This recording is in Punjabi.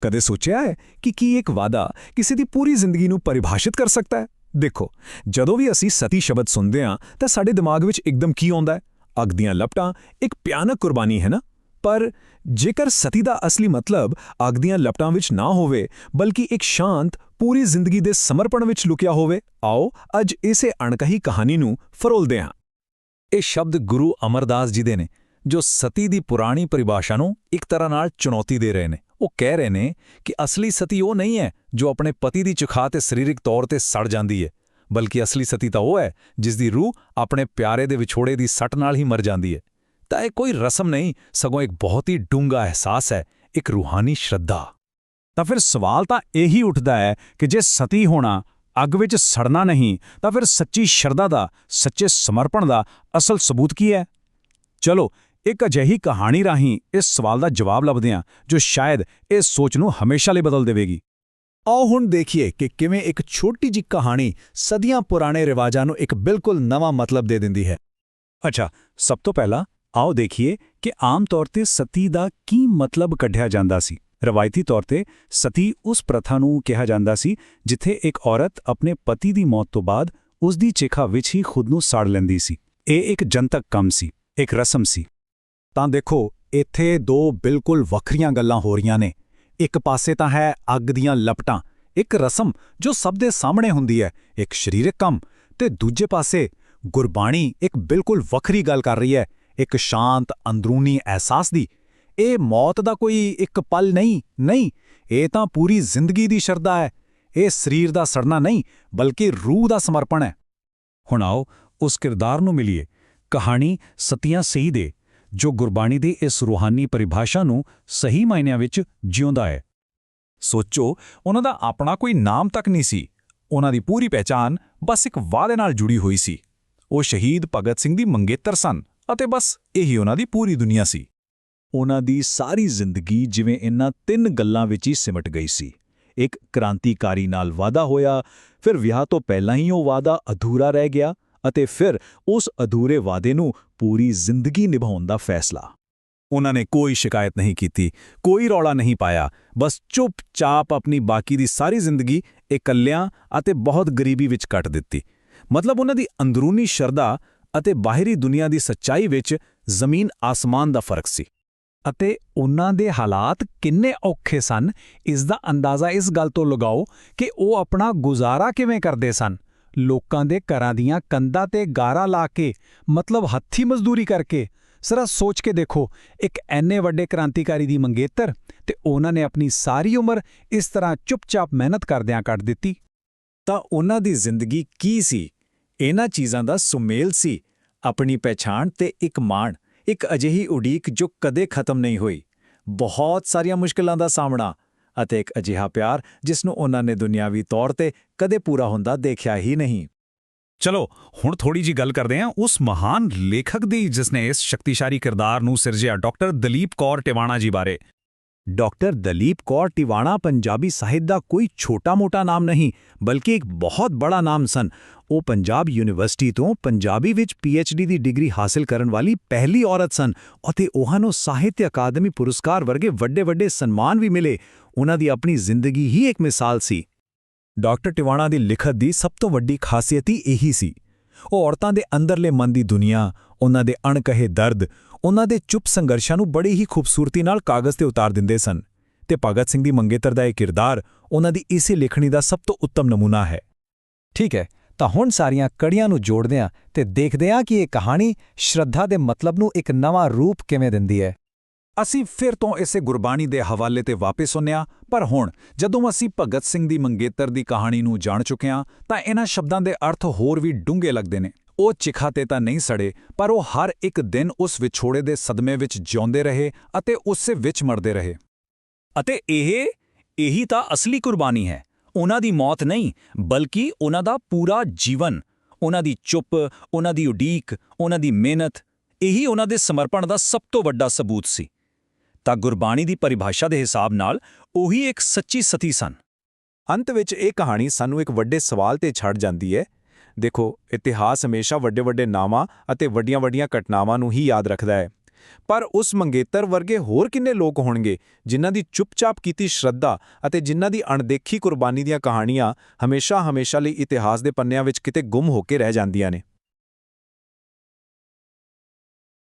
ਕਦੇ ਸੋਚਿਆ ਹੈ ਕਿ ਕੀ ਇੱਕ ਵਾਦਾ ਕਿਸੇ ਦੀ ਪੂਰੀ ਜ਼ਿੰਦਗੀ ਨੂੰ ਪਰਿਭਾਸ਼ਿਤ ਕਰ ਸਕਦਾ ਹੈ? ਦੇਖੋ, ਜਦੋਂ ਵੀ ਅਸੀਂ ਸਤੀ ਸ਼ਬਦ ਸੁਣਦੇ ਹਾਂ, ਤਾਂ ਸਾਡੇ ਦਿਮਾਗ ਵਿੱਚ ਇੱਕਦਮ ਕੀ ਆਉਂਦਾ ਹੈ? ਅੱਗ ਦੀਆਂ ਲਪਟਾਂ, ਇੱਕ ਭਿਆਨਕ ਕੁਰਬਾਨੀ, ਹੈ ਨਾ? ਪਰ ਜੇਕਰ ਸਤੀ ਦਾ ਅਸਲੀ ਮਤਲਬ ਅੱਗ ਦੀਆਂ ਲਪਟਾਂ ਵਿੱਚ ਨਾ ਹੋਵੇ, ਬਲਕਿ ਇੱਕ ਸ਼ਾਂਤ, ਪੂਰੀ ਜ਼ਿੰਦਗੀ ਦੇ ਸਮਰਪਣ ਵਿੱਚ ਲੁਕਿਆ ਹੋਵੇ, ਆਓ ਅੱਜ ਇਸੇ ਅਣਕਹੀ ਕਹਾਣੀ ਨੂੰ ਫਰੋਲਦੇ ਹਾਂ। ਇਹ ਸ਼ਬਦ ਗੁਰੂ ਅਮਰਦਾਸ ਜੀ ਦੇ ਨੇ, ਜੋ ਸਤੀ ਦੀ ਪੁਰਾਣੀ ਪਰਿਭਾਸ਼ਾ ਨੂੰ ਇੱਕ ਤਰ੍ਹਾਂ ਨਾਲ ਚੁਣੌਤੀ ਦੇ ਰਹੇ ਨੇ। ਉਹ ਕਹਿ ਰਹੇ ਨੇ ਕਿ ਅਸਲੀ ਸਤੀ ਉਹ ਨਹੀਂ ਹੈ ਜੋ ਆਪਣੇ ਪਤੀ ਦੀ ਚੁਖਾ ਤੇ ਸਰੀਰਕ ਤੌਰ ਤੇ ਸੜ ਜਾਂਦੀ ਹੈ, ਬਲਕਿ ਅਸਲੀ ਸਤੀ ਤਾਂ ਉਹ ਹੈ ਜਿਸ ਦੀ ਰੂਹ ਆਪਣੇ ਪਿਆਰੇ ਦੇ ਵਿਛੋੜੇ ਦੀ ਸੱਟ ਨਾਲ ਹੀ ਮਰ ਜਾਂਦੀ ਹੈ। ਤਾਂ ਇਹ ਕੋਈ ਰਸਮ ਨਹੀਂ, ਸਗੋਂ ਇੱਕ ਬਹੁਤ ਹੀ ਡੂੰਘਾ ਅਹਿਸਾਸ ਹੈ, ਇੱਕ ਰੂਹਾਨੀ ਸ਼ਰਧਾ। ਤਾਂ ਫਿਰ ਸਵਾਲ ਤਾਂ ਇਹੀ ਉੱਠਦਾ ਹੈ ਕਿ ਜੇ ਸਤੀ ਹੋਣਾ ਅੱਗ ਵਿੱਚ ਸੜਨਾ ਨਹੀਂ, ਤਾਂ ਫਿਰ ਸੱਚੀ ਸ਼ਰਧਾ ਦਾ, ਸੱਚੇ ਸਮਰਪਣ ਦਾ ਅਸਲ ਸਬੂਤ ਕੀ ਹੈ? ਚਲੋ ਇੱਕ ਅਜਿਹੀ ਕਹਾਣੀ ਰਾਹੀਂ ਇਸ ਸਵਾਲ ਦਾ ਜਵਾਬ ਲੱਭਦੇ ਹਾਂ, ਜੋ ਸ਼ਾਇਦ ਇਸ ਸੋਚ ਨੂੰ ਹਮੇਸ਼ਾ ਲਈ ਬਦਲ ਦੇਵੇਗੀ। ਆਓ ਹੁਣ ਦੇਖੀਏ ਕਿ ਕਿਵੇਂ ਇੱਕ ਛੋਟੀ ਜਿਹੀ ਕਹਾਣੀ ਸਦੀਆਂ ਪੁਰਾਣੇ ਰਿਵਾਜਾਂ ਨੂੰ ਇੱਕ ਬਿਲਕੁਲ ਨਵਾਂ ਮਤਲਬ ਦੇ ਦਿੰਦੀ ਹੈ। ਅੱਛਾ, ਸਭ ਤੋਂ ਪਹਿਲਾਂ ਆਓ ਦੇਖੀਏ ਕਿ ਆਮ ਤੌਰ ਤੇ ਸਤੀ ਦਾ ਕੀ ਮਤਲਬ ਕੱਢਿਆ ਜਾਂਦਾ ਸੀ। ਰਵਾਇਤੀ ਤੌਰ ਤੇ ਸਤੀ ਉਸ ਪ੍ਰਥਾ ਨੂੰ ਕਿਹਾ ਜਾਂਦਾ ਸੀ, ਜਿੱਥੇ ਇੱਕ ਔਰਤ ਆਪਣੇ ਪਤੀ ਦੀ ਮੌਤ ਤੋਂ ਬਾਅਦ ਉਸ ਦੀ ਚਿਖਾ ਵਿੱਚ ਹੀ ਖੁਦ ਨੂੰ ਸਾੜ ਲੈਂਦੀ ਸੀ। ਇਹ ਇੱਕ ਜਨਤਕ ਕੰਮ ਸੀ, ਇੱਕ ਰਸਮ ਸੀ। ਤਾਂ ਦੇਖੋ, ਇੱਥੇ ਦੋ ਬਿਲਕੁਲ ਵੱਖਰੀਆਂ ਗੱਲਾਂ ਹੋ ਰਹੀਆਂ ਨੇ। ਇੱਕ ਪਾਸੇ ਤਾਂ ਹੈ ਅੱਗ ਦੀਆਂ ਲਪਟਾਂ, ਇੱਕ ਰਸਮ ਜੋ ਸਭ ਦੇ ਸਾਹਮਣੇ ਹੁੰਦੀ ਹੈ, ਇੱਕ ਸਰੀਰਕ ਕੰਮ ਤੇ ਦੂਜੇ ਪਾਸੇ ਗੁਰਬਾਣੀ ਇੱਕ ਬਿਲਕੁਲ ਵੱਖਰੀ ਗੱਲ ਕਰ ਰਹੀ ਹੈ, ਇੱਕ ਸ਼ਾਂਤ, ਅੰਦਰੂਨੀ ਅਹਿਸਾਸ ਦੀ। ਇਹ ਮੌਤ ਦਾ ਕੋਈ ਇੱਕ ਪਲ ਨਹੀਂ ਨਹੀਂ, ਇਹ ਤਾਂ ਪੂਰੀ ਜ਼ਿੰਦਗੀ ਦੀ ਸ਼ਰਧਾ ਹੈ। ਇਹ ਸਰੀਰ ਦਾ ਸੜਨਾ ਨਹੀਂ, ਬਲਕਿ ਰੂਹ ਦਾ ਸਮਰਪਣ ਹੈ। ਹੁਣ ਆਓ ਉਸ ਕਿਰਦਾਰ ਨੂੰ ਮਿਲੀਏ। ਕਹਾਣੀ ਸਤੀਆਂ ਸਹੀ ਦੇ। ਜੋ ਗੁਰਬਾਣੀ ਦੀ ਇਸ ਰੂਹਾਨੀ ਪਰਿਭਾਸ਼ਾ ਨੂੰ ਸਹੀ ਮਾਇਨਿਆਂ ਵਿੱਚ ਜਿਉਂਦਾ ਹੈ। ਸੋਚੋ, ਉਹਨਾਂ ਦਾ ਆਪਣਾ ਕੋਈ ਨਾਮ ਤੱਕ ਨਹੀਂ ਸੀ। ਉਹਨਾਂ ਦੀ ਪੂਰੀ ਪਹਿਚਾਨ ਬਸ ਇੱਕ ਵਾਅਦੇ ਨਾਲ ਜੁੜੀ ਹੋਈ ਸੀ। ਉਹ ਸ਼ਹੀਦ ਭਗਤ ਸਿੰਘ ਦੀ ਮੰਗੇਤਰ ਸਨ ਅਤੇ ਬਸ ਇਹੀ ਉਹਨਾਂ ਦੀ ਪੂਰੀ ਦੁਨੀਆ ਸੀ। ਉਹਨਾਂ ਦੀ ਸਾਰੀ ਜ਼ਿੰਦਗੀ ਜਿਵੇਂ ਇਹਨਾਂ ਤਿੰਨ ਗੱਲਾਂ ਵਿੱਚ ਹੀ ਸਿਮਟ ਗਈ ਸੀ। ਇੱਕ ਕ੍ਰਾਂਤੀਕਾਰੀ ਨਾਲ ਵਾਅਦਾ ਹੋਇਆ, ਫਿਰ ਵਿਆਹ ਤੋਂ ਪਹਿਲਾਂ ਹੀ ਉਹ ਵਾਅਦਾ ਅਧੂਰਾ ਰਹਿ ਗਿਆ ਅਤੇ ਫਿਰ ਉਸ ਅਧੂਰੇ ਵਾਅਦੇ ਨੂੰ ਪੂਰੀ ਜ਼ਿੰਦਗੀ ਨਿਭਾਉਣ ਦਾ ਫੈਸਲਾ। ਉਹਨਾਂ ਨੇ ਕੋਈ ਸ਼ਿਕਾਇਤ ਨਹੀਂ ਕੀਤੀ, ਕੋਈ ਰੌਲਾ ਨਹੀਂ ਪਾਇਆ, ਬਸ ਚੁੱਪਚਾਪ ਆਪਣੀ ਬਾਕੀ ਦੀ ਸਾਰੀ ਜ਼ਿੰਦਗੀ ਇਕੱਲਿਆਂ ਅਤੇ ਬਹੁਤ ਗਰੀਬੀ ਵਿੱਚ ਕੱਟ ਦਿੱਤੀ। ਮਤਲਬ ਉਹਨਾਂ ਦੀ ਅੰਦਰੂਨੀ ਸ਼ਰਧਾ ਅਤੇ ਬਾਹਰੀ ਦੁਨੀਆ ਦੀ ਸੱਚਾਈ ਵਿੱਚ ਜ਼ਮੀਨ ਆਸਮਾਨ ਦਾ ਫ਼ਰਕ ਸੀ। ਅਤੇ ਉਹਨਾਂ ਦੇ ਹਾਲਾਤ ਕਿੰਨੇ ਔਖੇ ਸਨ, ਇਸ ਦਾ ਅੰਦਾਜ਼ਾ ਇਸ ਗੱਲ ਤੋਂ ਲਗਾਓ ਕਿ ਉਹ ਆਪਣਾ ਗੁਜ਼ਾਰਾ ਕਿਵੇਂ ਕਰਦੇ ਸਨ। ਲੋਕਾਂ ਦੇ ਘਰਾਂ ਦੀਆਂ ਕੰਧਾਂ ਤੇ ਗਾਰਾ ਲਾ ਕੇ, ਮਤਲਬ ਹੱਥੀ ਮਜ਼ਦੂਰੀ ਕਰਕੇ। ਸਰਾ ਸੋਚ ਕੇ ਦੇਖੋ, ਇੱਕ ਐਨੇ ਵੱਡੇ ਕ੍ਰਾਂਤੀਕਾਰੀ ਦੀ ਮੰਗੇਤਰ ਤੇ ਉਹਨਾਂ ਨੇ ਆਪਣੀ ਸਾਰੀ ਉਮਰ ਇਸ ਤਰ੍ਹਾਂ ਚੁੱਪਚਾਪ ਮਿਹਨਤ ਕਰਦਿਆਂ ਕੱਢ ਦਿੱਤੀ। ਤਾਂ ਉਹਨਾਂ ਦੀ ਜ਼ਿੰਦਗੀ ਕੀ ਸੀ? ਇਹਨਾਂ ਚੀਜ਼ਾਂ ਦਾ ਸੁਮੇਲ ਸੀ, ਆਪਣੀ ਪਛਾਣ ਤੇ ਇੱਕ ਮਾਣ, ਇੱਕ ਅਜਿਹੀ ਉਡੀਕ ਜੋ ਕਦੇ ਖਤਮ ਨਹੀਂ ਹੋਈ। ਬਹੁਤ ਸਾਰੀਆਂ ਮੁਸ਼ਕਲਾਂ ਦਾ ਸਾਹਮਣਾ ਅਤੇ ਇੱਕ ਅਜਿਹਾ ਪਿਆਰ ਜਿਸ ਨੂੰ ਉਹਨਾਂ ਨੇ ਦੁਨਿਆਵੀ ਤੌਰ ਤੇ ਕਦੇ ਪੂਰਾ ਹੁੰਦਾ ਦੇਖਿਆ ਹੀ ਨਹੀਂ। ਚਲੋ, ਹੁਣ ਥੋੜੀ ਜੀ ਗੱਲ ਕਰਦੇ ਹਾਂ। ਉਸ ਮਹਾਨ ਲੇਖਕ ਦੀ ਜਿਸ ਨੇ ਇਸ ਸ਼ਕਤੀਸ਼ਾਲੀ ਕਿਰਦਾਰ ਨੂੰ ਸਿਰਜਿਆ, ਡਾਕਟਰ ਦਲੀਪ ਕੌਰ ਟਿਵਾਣਾ ਜੀ ਬਾਰੇ। ਡਾਕਟਰ ਦਲੀਪ ਕੌਰ ਟਿਵਾਣਾ ਪੰਜਾਬੀ ਸਾਹਿਤ ਦਾ ਕੋਈ ਛੋਟਾ-ਮੋਟਾ ਨਾਮ ਨਹੀਂ, ਬਲਕਿ ਇੱਕ ਬਹੁਤ ਬੜਾ ਨਾਮ ਸਨ। ਉਹ ਪੰਜਾਬ ਯੂਨੀਵਰਸਿਟੀ ਤੋਂ ਪੰਜਾਬੀ ਵਿੱਚ ਡੀ ਦੀ ਡਿਗਰੀ ਹਾਸਲ ਕਰਨ ਵਾਲੀ ਪਹਿਲੀ ਔਰਤ ਸਨ ਅਤੇ ਉਹਨਾਂ ਨੂੰ ਸਾਹਿਤ ਅਕਾਦਮੀ ਪੁਰਸਕਾਰ ਵਰਗੇ ਵੱਡੇ-ਵੱਡੇ ਸਨਮਾਨ ਵੀ ਮਿਲੇ। ਉਹਨਾਂ ਦੀ ਆਪਣੀ ਜ਼ਿੰਦਗੀ ਹੀ ਇੱਕ ਮਿਸਾਲ ਸੀ। ਡਾਕਟਰ ਟਿਵਾਣਾ ਦੀ ਲਿਖਤ ਦੀ ਸਭ ਤੋਂ ਵੱਡੀ ਖਾਸੀਅਤ ਹੀ ਇਹੀ ਸੀ। ਉਹ ਔਰਤਾਂ ਦੇ ਅੰਦਰਲੇ ਮਨ ਦੀ ਦੁਨੀਆ, ਉਹਨਾਂ ਦੇ ਅਣਕਹੇ ਦਰਦ, ਉਹਨਾਂ ਦੇ ਚੁੱਪ ਸੰਘਰਸ਼ਾਂ ਨੂੰ ਬੜੀ ਹੀ ਖੂਬਸੂਰਤੀ ਨਾਲ ਕਾਗਜ਼ ਤੇ ਉਤਾਰ ਦਿੰਦੇ ਸਨ। ਤੇ ਭਗਤ ਸਿੰਘ ਦੀ ਮੰਗੇਤਰ ਦਾ ਇਹ ਕਿਰਦਾਰ ਉਹਨਾਂ ਦੀ ਇਸੇ ਲਿਖਣੀ ਦਾ ਸਭ ਤੋਂ ਉੱਤਮ ਨਮੂਨਾ ਹੈ। ਠੀਕ ਹੈ, ਤਾਂ ਹੁਣ ਸਾਰੀਆਂ ਕੜੀਆਂ ਨੂੰ ਜੋੜਦੇ ਹਾਂ ਤੇ ਦੇਖਦੇ ਹਾਂ ਕਿ ਇਹ ਕਹਾਣੀ ਸ਼ਰਧਾ ਦੇ ਮਤਲਬ ਨੂੰ ਇੱਕ ਨਵਾਂ ਰੂਪ ਕਿਵੇਂ ਦਿੰਦੀ ਹੈ। ਅਸੀਂ ਫਿਰ ਤੋਂ ਇਸੇ ਗੁਰਬਾਣੀ ਦੇ ਹਵਾਲੇ ਤੇ ਵਾਪਸ ਸੁਣਿਆ ਪਰ ਹੁਣ ਜਦੋਂ ਅਸੀਂ ਭਗਤ ਸਿੰਘ ਦੀ ਮੰਗੇਤਰ ਦੀ ਕਹਾਣੀ ਨੂੰ ਜਾਣ ਚੁੱਕੇ ਹਾਂ, ਤਾਂ ਇਹਨਾਂ ਸ਼ਬਦਾਂ ਦੇ ਅਰਥ ਹੋਰ ਵੀ ਡੂੰਘੇ ਲੱਗਦੇ ਨੇ। ਉਹ ਚਿਖਾ ਤੇ ਤਾਂ ਨਹੀਂ ਸੜੇ, ਪਰ ਉਹ ਹਰ ਇੱਕ ਦਿਨ ਉਸ ਵਿਛੋੜੇ ਦੇ ਸਦਮੇ ਵਿੱਚ ਜਿਉਂਦੇ ਰਹੇ ਅਤੇ ਉਸੇ ਵਿੱਚ ਮਰਦੇ ਰਹੇ। ਅਤੇ ਇਹ, ਇਹੀ ਤਾਂ ਅਸਲੀ ਕੁਰਬਾਨੀ ਹੈ। ਉਹਨਾਂ ਦੀ ਮੌਤ ਨਹੀਂ, ਬਲਕਿ ਉਹਨਾਂ ਦਾ ਪੂਰਾ ਜੀਵਨ। ਉਹਨਾਂ ਦੀ ਚੁੱਪ, ਉਹਨਾਂ ਦੀ ਉਡੀਕ, ਉਹਨਾਂ ਦੀ ਮਿਹਨਤ, ਇਹੀ ਉਹਨਾਂ ਦੇ ਸਮਰਪਣ ਦਾ ਸਭ ਤੋਂ ਵੱਡਾ ਸਬੂਤ ਸੀ। ਤਾਂ ਗੁਰਬਾਣੀ ਦੀ ਪਰਿਭਾਸ਼ਾ ਦੇ ਹਿਸਾਬ ਨਾਲ ਉਹੀ ਇੱਕ ਸੱਚੀ ਸਤੀ ਸਨ। ਅੰਤ ਵਿੱਚ ਇਹ ਕਹਾਣੀ ਸਾਨੂੰ ਇੱਕ ਵੱਡੇ ਸਵਾਲ ਤੇ ਛੱਡ ਜਾਂਦੀ ਹੈ। ਦੇਖੋ, ਇਤਿਹਾਸ ਹਮੇਸ਼ਾ ਵੱਡੇ-ਵੱਡੇ ਨਾਵਾਂ ਅਤੇ ਵੱਡੀਆਂ-ਵੱਡੀਆਂ ਘਟਨਾਵਾਂ ਨੂੰ ਹੀ ਯਾਦ ਰੱਖਦਾ ਹੈ। ਪਰ ਉਸ ਮੰਗੇਤਰ ਵਰਗੇ ਹੋਰ ਕਿੰਨੇ ਲੋਕ ਹੋਣਗੇ ਜਿਨ੍ਹਾਂ ਦੀ ਚੁੱਪਚਾਪ ਕੀਤੀ ਸ਼ਰਧਾ ਅਤੇ ਜਿਨ੍ਹਾਂ ਦੀ ਅਣਦੇਖੀ ਕੁਰਬਾਨੀ ਦੀਆਂ ਕਹਾਣੀਆਂ ਹਮੇਸ਼ਾ-ਹਮੇਸ਼ਾ ਲਈ ਇਤਿਹਾਸ ਦੇ ਪੰਨਿਆਂ ਵਿੱਚ ਕਿਤੇ ਗੁੰਮ ਹੋ ਕੇ ਰਹਿ ਜਾਂਦੀਆਂ ਨੇ?